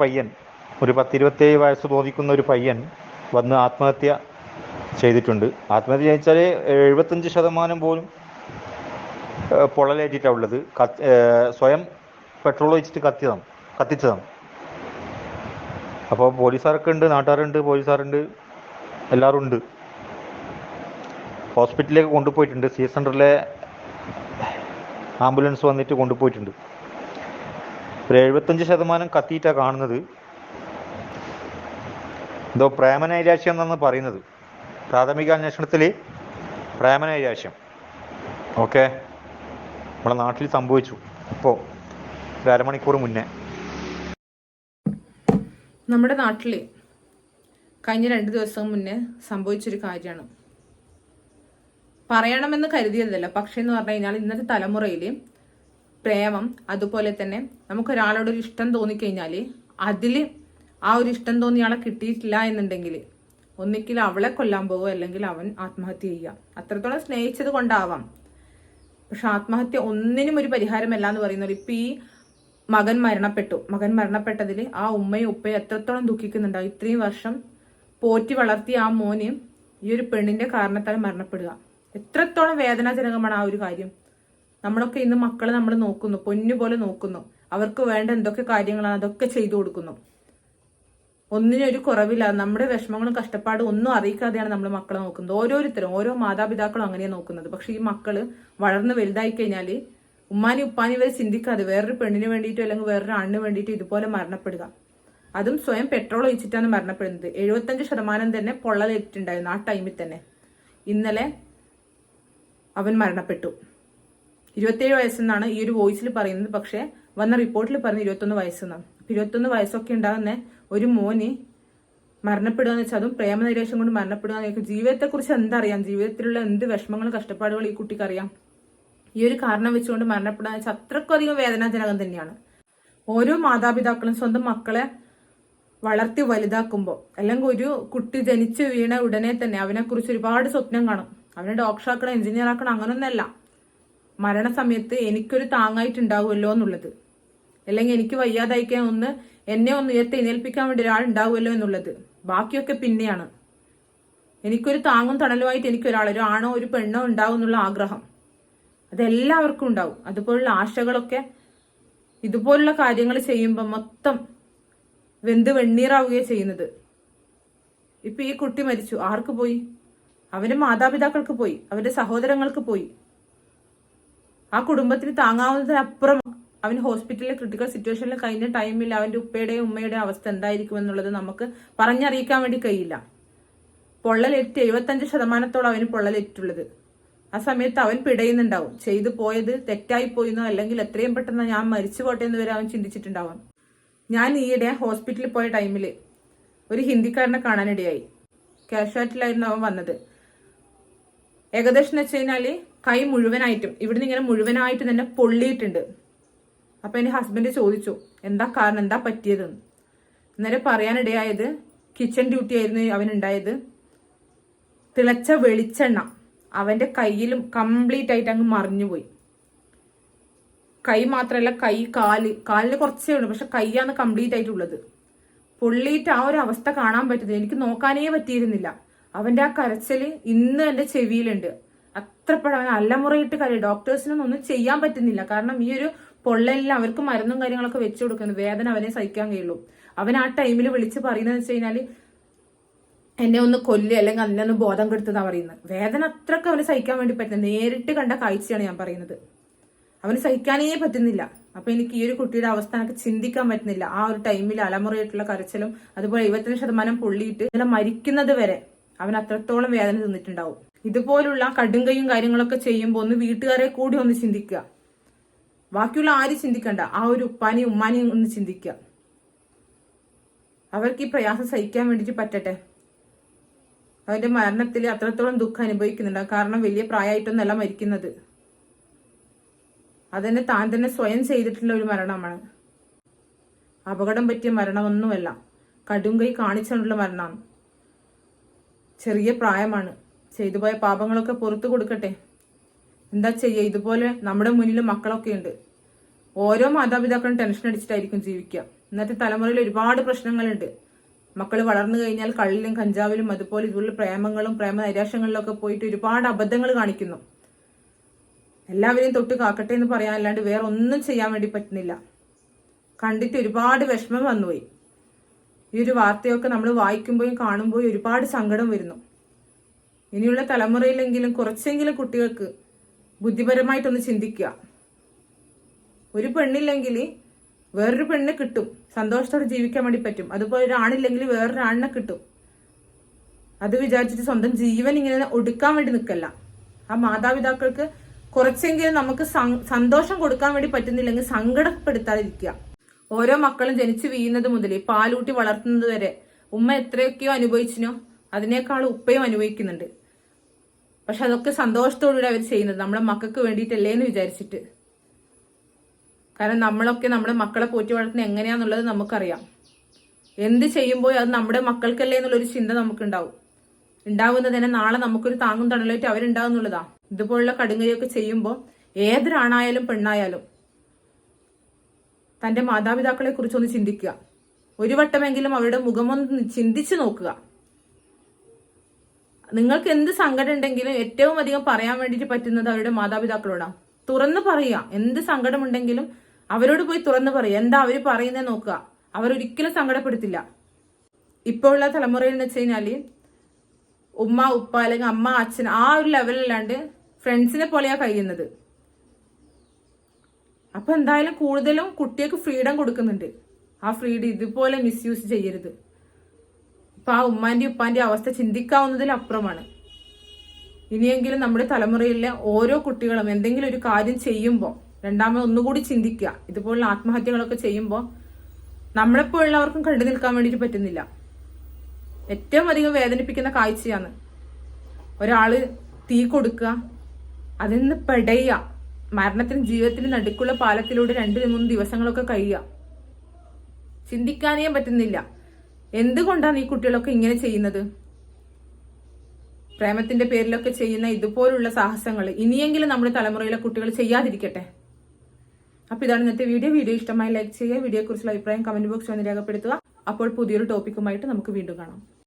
പയ്യൻ ഒരു പത്തിരുപത്തേഴ് വയസ്സ് തോന്നിക്കുന്ന ഒരു പയ്യൻ വന്ന് ആത്മഹത്യ ചെയ്തിട്ടുണ്ട്. ആത്മഹത്യ ചെയ്ച്ചാൽ എഴുപത്തഞ്ച് ശതമാനം പോലും പൊള്ളലേറ്റിട്ടാണ് ഉള്ളത്. സ്വയം പെട്രോൾ ഒഴിച്ചിട്ട് കത്തിയതാണ് കത്തിച്ചതാണ്. അപ്പോൾ പോലീസുകാരൊക്കെ ഉണ്ട് നാട്ടുകാരുണ്ട് പോലീസുകാരുണ്ട് എല്ലാവരും ഉണ്ട്. ഹോസ്പിറ്റലിലേക്ക് കൊണ്ടുപോയിട്ടുണ്ട്. സി സെന്ററിലെ ആംബുലൻസ് വന്നിട്ട് കൊണ്ടുപോയിട്ടുണ്ട്. ഒരു എഴുപത്തഞ്ച് ശതമാനം കത്തിയിട്ടാണ് കാണുന്നത്. എന്തോ പ്രേമനൈരാശ്യം എന്നാണ് പറയുന്നത്. പ്രാഥമിക അന്വേഷണത്തിൽ പ്രേമനൈരാശ്യം ഓക്കെ? നമ്മുടെ നാട്ടിൽ സംഭവിച്ചു. ഇപ്പോൾ ഒരു അരമണിക്കൂർ മുന്നേ. നമ്മുടെ നാട്ടിൽ കഴിഞ്ഞ രണ്ട് ദിവസം മുന്നേ സംഭവിച്ചൊരു കാര്യമാണ്. പറയണമെന്ന് കരുതിയതല്ല. പക്ഷേ എന്ന് പറഞ്ഞു കഴിഞ്ഞാൽ ഇന്നത്തെ തലമുറയിൽ പ്രേമം അതുപോലെ തന്നെ നമുക്ക് ഒരാളോട് ഒരു ഇഷ്ടം തോന്നിക്കഴിഞ്ഞാൽ അതിൽ ആ ഒരു ഇഷ്ടം തോന്നിയ ആളെ കിട്ടിയിട്ടില്ല എന്നുണ്ടെങ്കിൽ ഒന്നിക്കിൽ അവളെ കൊല്ലാൻ പോവുക അല്ലെങ്കിൽ അവൻ ആത്മഹത്യ ചെയ്യുക. അത്രത്തോളം സ്നേഹിച്ചത് കൊണ്ടാവാം. പക്ഷെ ആത്മഹത്യ ഒന്നിനും ഒരു പരിഹാരമല്ല എന്ന് പറയുന്നത് ഇപ്പൊ ഈ മകൻ മരണപ്പെട്ടു. മകൻ മരണപ്പെട്ടതിൽ ആ ഉമ്മയും ഉപ്പയും എത്രത്തോളം ദുഃഖിക്കുന്നുണ്ടാവും ഇത്രയും വർഷം പോറ്റി വളർത്തിയ ആ മോന് ഈ ഒരു പെണ്ണിന്റെ കാരണത്താൽ മരണപ്പെടുക. എത്രത്തോളം വേദനാജനകമാണ് ആ ഒരു കാര്യം. നമ്മളൊക്കെ ഇന്ന് മക്കളെ നമ്മൾ നോക്കുന്നു പൊന്നു പോലെ നോക്കുന്നു. അവർക്ക് വേണ്ട എന്തൊക്കെ കാര്യങ്ങളാണ് അതൊക്കെ ചെയ്തു കൊടുക്കുന്നു. ഒന്നിനും ഒരു കുറവില്ല. നമ്മുടെ വിഷമങ്ങളും കഷ്ടപ്പാടും ഒന്നും അറിയിക്കാതെയാണ് നമ്മൾ മക്കളെ നോക്കുന്നത്. ഓരോരുത്തരും ഓരോ മാതാപിതാക്കളും അങ്ങനെയാണ് നോക്കുന്നത്. പക്ഷെ ഈ മക്കൾ വളർന്ന് വലുതായി കഴിഞ്ഞാൽ ഉമ്മാനി ഉപ്പാനി വരെ ചിന്തിക്കാതെ വേറൊരു പെണ്ണിന് വേണ്ടിയിട്ടോ അല്ലെങ്കിൽ വേറൊരു ആണിന് വേണ്ടിയിട്ടോ ഇതുപോലെ മരണപ്പെടുക. അതും സ്വയം പെട്രോൾ ഒഴിച്ചിട്ടാണ് മരണപ്പെടുന്നത്. എഴുപത്തഞ്ച് ശതമാനം തന്നെ പൊള്ളലേറ്റിട്ടുണ്ടായിരുന്നു ആ ടൈമിൽ തന്നെ. ഇന്നലെ അവൻ മരണപ്പെട്ടു. ഇരുപത്തേഴ് വയസ്സെന്നാണ് ഈ ഒരു വോയിസിൽ പറയുന്നത്. പക്ഷേ വന്ന റിപ്പോർട്ടിൽ പറഞ്ഞ ഇരുപത്തൊന്ന് വയസ്സെന്നാണ്. അപ്പം ഇരുപത്തൊന്ന് വയസ്സൊക്കെ ഉണ്ടാകുന്ന ഒരു മോന് മരണപ്പെടുക എന്ന് വെച്ചാൽ അതും പ്രേമനിരേഷം കൊണ്ട് മരണപ്പെടുക എന്ന് ജീവിതത്തെക്കുറിച്ച് എന്തറിയാം? ജീവിതത്തിലുള്ള എന്ത് വിഷമങ്ങൾ കഷ്ടപ്പാടുകൾ ഈ കുട്ടിക്ക് അറിയാം ഈ ഒരു കാരണം വെച്ചുകൊണ്ട് മരണപ്പെടുക എന്ന് വെച്ചാൽ അത്രക്കും വേദനാജനകം തന്നെയാണ്. ഓരോ മാതാപിതാക്കളും സ്വന്തം മക്കളെ വളർത്തി വലുതാക്കുമ്പോൾ അല്ലെങ്കിൽ ഒരു കുട്ടി ജനിച്ചു വീണ ഉടനെ തന്നെ അവനെക്കുറിച്ച് ഒരുപാട് സ്വപ്നം കാണും. അവനെ ഡോക്ടറാക്കണം എഞ്ചിനീയർ ആക്കണം അങ്ങനൊന്നല്ല മരണസമയത്ത് എനിക്കൊരു താങ്ങായിട്ടുണ്ടാവുമല്ലോ എന്നുള്ളത്. അല്ലെങ്കിൽ എനിക്ക് വയ്യാതായിക്കാൻ ഒന്ന് എന്നെ ഒന്ന് ഉയർത്തി എഴുന്നേൽപ്പിക്കാൻ വേണ്ടി ഒരാൾ ഉണ്ടാവുമല്ലോ എന്നുള്ളത്. ബാക്കിയൊക്കെ പിന്നെയാണ്. എനിക്കൊരു താങ്ങും തണലുമായിട്ട് എനിക്ക് ഒരാൾ ഒരു ആണോ ഒരു പെണ്ണോ ഉണ്ടാവും എന്നുള്ള ആഗ്രഹം. അതെല്ലാവർക്കും ഉണ്ടാവും. അതുപോലുള്ള ആശകളൊക്കെ ഇതുപോലുള്ള കാര്യങ്ങൾ ചെയ്യുമ്പോൾ മൊത്തം വെന്ത് വെണ്ണീറാവുകയാണ് ചെയ്യുന്നത്. ഇപ്പൊ ഈ കുട്ടി മരിച്ചു. ആർക്ക് പോയി? അവന്റെ മാതാപിതാക്കൾക്ക് പോയി. അവന്റെ സഹോദരങ്ങൾക്ക് പോയി. ആ കുടുംബത്തിന് താങ്ങാവുന്നതിനപ്പുറം അവൻ ഹോസ്പിറ്റലിലെ ക്രിട്ടിക്കൽ സിറ്റുവേഷനിൽ കഴിഞ്ഞ ടൈമിൽ അവന്റെ ഉപ്പയുടെയും ഉമ്മയുടെയും അവസ്ഥ എന്തായിരിക്കും എന്നുള്ളത് നമുക്ക് പറഞ്ഞറിയിക്കാൻ വേണ്ടി കഴിയില്ല. പൊള്ളലേറ്റ് എഴുപത്തഞ്ച് ശതമാനത്തോളം അവന് പൊള്ളലേറ്റുള്ളത് ആ സമയത്ത് അവൻ പിടയുന്നുണ്ടാവും. ചെയ്തു പോയത് തെറ്റായി പോയിന്നോ അല്ലെങ്കിൽ എത്രയും പെട്ടെന്ന് ഞാൻ മരിച്ചു പോട്ടെ എന്ന് വരെ അവൻ ചിന്തിച്ചിട്ടുണ്ടാവാം. ഞാൻ ഈയിടെ ഹോസ്പിറ്റലിൽ പോയ ടൈമിൽ ഒരു ഹിന്ദിക്കാരനെ കാണാനിടയായി. കാഷ്വാലിറ്റിയിലായിരുന്നു അവൻ വന്നത്. ഏകദേശം എന്ന് വെച്ച് കഴിഞ്ഞാൽ കൈ മുഴുവനായിട്ടും ഇവിടുന്ന് ഇങ്ങനെ മുഴുവനായിട്ട് തന്നെ പൊള്ളിയിട്ടുണ്ട്. അപ്പൊ എന്റെ ഹസ്ബൻഡ് ചോദിച്ചു എന്താ കാരണം? എന്താ പറ്റിയതെന്ന് അന്നേരം പറയാനിടയായത് കിച്ചൺ ഡ്യൂട്ടി ആയിരുന്നു അവനുണ്ടായത്. തിളച്ച വെളിച്ചെണ്ണ അവന്റെ കയ്യിലും കംപ്ലീറ്റ് ആയിട്ട് അങ്ങ് മറിഞ്ഞുപോയി. കൈ മാത്രമല്ല കൈ കാൽ കാലിന് കുറച്ചേ ഉള്ളൂ പക്ഷെ കൈയാണ് കംപ്ലീറ്റ് ആയിട്ടുള്ളത്. പൊള്ളിയിട്ട് ആ ഒരു അവസ്ഥ കാണാൻ പറ്റുന്നില്ല. എനിക്ക് നോക്കാനേ പറ്റിയിരുന്നില്ല. അവന്റെ ആ കരച്ചൽ ഇന്ന് എന്റെ ചെവിയിലുണ്ട്. അത്രപ്പഴം അവൻ അല്ലമുറയിട്ട് കഴിയും. ഡോക്ടേഴ്സിനൊന്നും ഒന്നും ചെയ്യാൻ പറ്റുന്നില്ല. കാരണം ഈ ഒരു പൊള്ളലിൽ അവർക്ക് മരുന്നും കാര്യങ്ങളൊക്കെ വെച്ചു കൊടുക്കുന്നു വേദന അവനെ സഹിക്കാൻ കഴിയുള്ളൂ. അവൻ ആ ടൈമിൽ വിളിച്ച് പറയുന്നത് വെച്ച് കഴിഞ്ഞാൽ എന്നെ ഒന്ന് കൊല്ല് അല്ലെങ്കിൽ അതിനെ ഒന്ന് ബോധം കെടുത്തതാ പറയുന്നത്. വേദന അത്രയ്ക്ക് അവന് സഹിക്കാൻ വേണ്ടി പറ്റുന്നത് നേരിട്ട് കണ്ട കാഴ്ചയാണ് ഞാൻ പറയുന്നത്. അവന് സഹിക്കാനേ പറ്റുന്നില്ല. അപ്പൊ എനിക്ക് ഈ ഒരു കുട്ടിയുടെ അവസ്ഥ എനിക്ക് ചിന്തിക്കാൻ പറ്റുന്നില്ല. ആ ഒരു ടൈമിൽ അലമുറയായിട്ടുള്ള കരച്ചിലും അതുപോലെ എഴുപത്തഞ്ച് ശതമാനം പൊള്ളിയിട്ട് ഇങ്ങനെ മരിക്കുന്നത് വരെ അവൻ അത്രത്തോളം വേദന തിന്നിട്ടുണ്ടാവും. ഇതുപോലുള്ള കടുങ്കയും കാര്യങ്ങളൊക്കെ ചെയ്യുമ്പോൾ ഒന്ന് വീട്ടുകാരെ കൂടി ഒന്ന് ചിന്തിക്കുക. ബാക്കിയുള്ള ആര് ചിന്തിക്കണ്ട. ആ ഒരു ഉപ്പാനെയും ഉമ്മാനെയും ഒന്ന് ചിന്തിക്കുക. അവർക്ക് ഈ പ്രയാസം സഹിക്കാൻ വേണ്ടിയിട്ട് പറ്റട്ടെ. അവന്റെ മരണത്തിൽ അത്രത്തോളം ദുഃഖം അനുഭവിക്കുന്നുണ്ട്. കാരണം വലിയ പ്രായമായിട്ടൊന്നല്ല മരിക്കുന്നത്. അതന്നെ താൻ തന്നെ സ്വയം ചെയ്തിട്ടുള്ള ഒരു മരണമാണ്. അപകടം പറ്റിയ മരണമൊന്നുമല്ല. കടുങ്കൈ കാണിച്ചുകൊണ്ടുള്ള മരണമാണ് ചെറിയ പ്രായമാണ്. ചെയ്തു പോയ പാപങ്ങളൊക്കെ പുറത്തു കൊടുക്കട്ടെ. എന്താ ചെയ്യുക ഇതുപോലെ നമ്മുടെ മുന്നിൽ മക്കളൊക്കെ ഉണ്ട്. ഓരോ മാതാപിതാക്കളും ടെൻഷൻ അടിച്ചിട്ടായിരിക്കും ജീവിക്കുക. ഇന്നത്തെ തലമുറയിൽ ഒരുപാട് പ്രശ്നങ്ങളുണ്ട്. മക്കൾ വളർന്നു കഴിഞ്ഞാൽ കള്ളിലും കഞ്ചാവിലും അതുപോലെ ഇതുപോലെ പ്രേമങ്ങളും പ്രേമ നൈരാശ്യങ്ങളിലൊക്കെ പോയിട്ട് ഒരുപാട് അബദ്ധങ്ങൾ കാണിക്കുന്നു. എല്ലാവരെയും തൊട്ട് കാക്കട്ടെ എന്ന് പറയാനല്ലാണ്ട് വേറെ ഒന്നും ചെയ്യാൻ വേണ്ടി പറ്റുന്നില്ല. കണ്ടിട്ട് ഒരുപാട് വിഷമം വന്നുപോയി. ഈ ഒരു വാർത്തയൊക്കെ നമ്മൾ വായിക്കുമ്പോഴും കാണുമ്പോഴും ഒരുപാട് സങ്കടം വരുന്നു. ഇനിയുള്ള തലമുറയിലെങ്കിലും കുറച്ചെങ്കിലും കുട്ടികൾക്ക് ബുദ്ധിപരമായിട്ടൊന്ന് ചിന്തിക്കുക. ഒരു പെണ്ണില്ലെങ്കിൽ വേറൊരു പെണ്ണിനെ കിട്ടും. സന്തോഷത്തോടെ ജീവിക്കാൻ വേണ്ടി പറ്റും. അതുപോലെ ഒരാണില്ലെങ്കിൽ വേറൊരു ആണിനെ കിട്ടും. അത് വിചാരിച്ചിട്ട് സ്വന്തം ജീവൻ ഇങ്ങനെ ഒടുക്കാൻ വേണ്ടി നിൽക്കല്ല. ആ മാതാപിതാക്കൾക്ക് കുറച്ചെങ്കിലും നമുക്ക് സന്തോഷം കൊടുക്കാൻ വേണ്ടി പറ്റുന്നില്ലെങ്കിൽ സങ്കടപ്പെടുത്താതിരിക്കുക. ഓരോ മക്കളും ജനിച്ചു വീഴുന്നത് മുതൽ പാലൂട്ടി വളർത്തുന്നത് വരെ ഉമ്മ എത്രയൊക്കെയോ അനുഭവിച്ചിനോ അതിനേക്കാൾ ഉപ്പയും അനുഭവിക്കുന്നുണ്ട്. പക്ഷെ അതൊക്കെ സന്തോഷത്തോടുകൂടി അവർ ചെയ്യുന്നത്. നമ്മുടെ മക്കൾക്ക് വേണ്ടിയിട്ടല്ലേ എന്ന് വിചാരിച്ചിട്ട്. കാരണം നമ്മളൊക്കെ നമ്മുടെ മക്കളെ പോറ്റി വളർത്തുന്നത് എങ്ങനെയാന്നുള്ളത് നമുക്കറിയാം. എന്ത് ചെയ്യുമ്പോൾ അത് നമ്മുടെ മക്കൾക്കല്ലേ എന്നുള്ളൊരു ചിന്ത നമുക്കുണ്ടാവും. ഉണ്ടാവുന്നത് തന്നെ നാളെ നമുക്കൊരു താങ്ങും തണലായിട്ട് അവരുണ്ടാവുന്നുള്ളതാ ഇതുപോലുള്ള കടുങ്ങയൊക്കെ ചെയ്യുമ്പോൾ ഏതൊരാണായാലും പെണ്ണായാലും തന്റെ മാതാപിതാക്കളെ കുറിച്ചൊന്ന് ചിന്തിക്കുക. ഒരു വട്ടമെങ്കിലും അവരുടെ മുഖമൊന്ന് ചിന്തിച്ചു നോക്കുക. നിങ്ങൾക്ക് എന്ത് സങ്കടം ഉണ്ടെങ്കിലും ഏറ്റവും അധികം പറയാൻ വേണ്ടിയിട്ട് പറ്റുന്നത് അവരുടെ മാതാപിതാക്കളോടാണ് തുറന്നു പറയുക. എന്ത് സങ്കടമുണ്ടെങ്കിലും അവരോട് പോയി തുറന്നു പറയുക. എന്താ അവർ പറയുന്നത് നോക്കുക. അവരൊരിക്കലും സങ്കടപ്പെടുത്തില്ല. ഇപ്പോൾ ഉള്ള തലമുറയിൽ എന്ന് വെച്ച് കഴിഞ്ഞാൽ ഉമ്മ ഉപ്പ അല്ലെങ്കിൽ അമ്മ അച്ഛൻ ആ ഒരു ലെവലിലാണ്ട് ഫ്രണ്ട്സിനെ പോലെയാ കഴിയുന്നത്. അപ്പൊ എന്തായാലും കൂടുതലും കുട്ടികൾക്ക് ഫ്രീഡം കൊടുക്കുന്നുണ്ട്. ആ ഫ്രീഡം ഇതുപോലെ മിസ്യൂസ് ചെയ്യരുത്. ഇപ്പൊ ആ ഉമ്മാന്റെ ഉപ്പാന്റെ അവസ്ഥ ചിന്തിക്കാവുന്നതിൽ അപ്പുറമാണ്. ഇനിയെങ്കിലും നമ്മുടെ തലമുറയിലെ ഓരോ കുട്ടികളും എന്തെങ്കിലും ഒരു കാര്യം ചെയ്യുമ്പോൾ രണ്ടാമത് ഒന്നുകൂടി ചിന്തിക്കുക ഇതുപോലുള്ള ആത്മഹത്യകളൊക്കെ ചെയ്യുമ്പോൾ നമ്മളെപ്പോലുള്ളവർക്കും കണ്ടു നിൽക്കാൻ വേണ്ടിയിട്ട് പറ്റുന്നില്ല. ഏറ്റവും അധികം വേദനിപ്പിക്കുന്ന കാഴ്ചയാണ് ഒരാൾ തീ കൊടുക്കുക അതിൽ നിന്ന് പെടയുക മരണത്തിനും ജീവിതത്തിനും നടുക്കുള്ള പാലത്തിലൂടെ രണ്ട് മൂന്ന് ദിവസങ്ങളൊക്കെ കഴിയുക. ചിന്തിക്കാനേ പറ്റുന്നില്ല. എന്തുകൊണ്ടാണ് ഈ കുട്ടികളൊക്കെ ഇങ്ങനെ ചെയ്യുന്നത്? പ്രേമത്തിന്റെ പേരിലൊക്കെ ചെയ്യുന്ന ഇതുപോലുള്ള സാഹസങ്ങൾ. ഇനിയെങ്കിലും നമ്മുടെ തലമുറയിലെ കുട്ടികൾ ചെയ്യാതിരിക്കട്ടെ. അപ്പൊ ഇതാണ് ഇന്നത്തെ വീഡിയോ. വീഡിയോ ഇഷ്ടമായി ലൈക്ക് ചെയ്യുക വീഡിയോയെക്കുറിച്ചുള്ള അഭിപ്രായം കമന്റ് ബോക്സിൽ വന്ന് രേഖപ്പെടുത്തുക. അപ്പോൾ പുതിയൊരു ടോപ്പിക്കുമായിട്ട് നമുക്ക് വീണ്ടും കാണാം.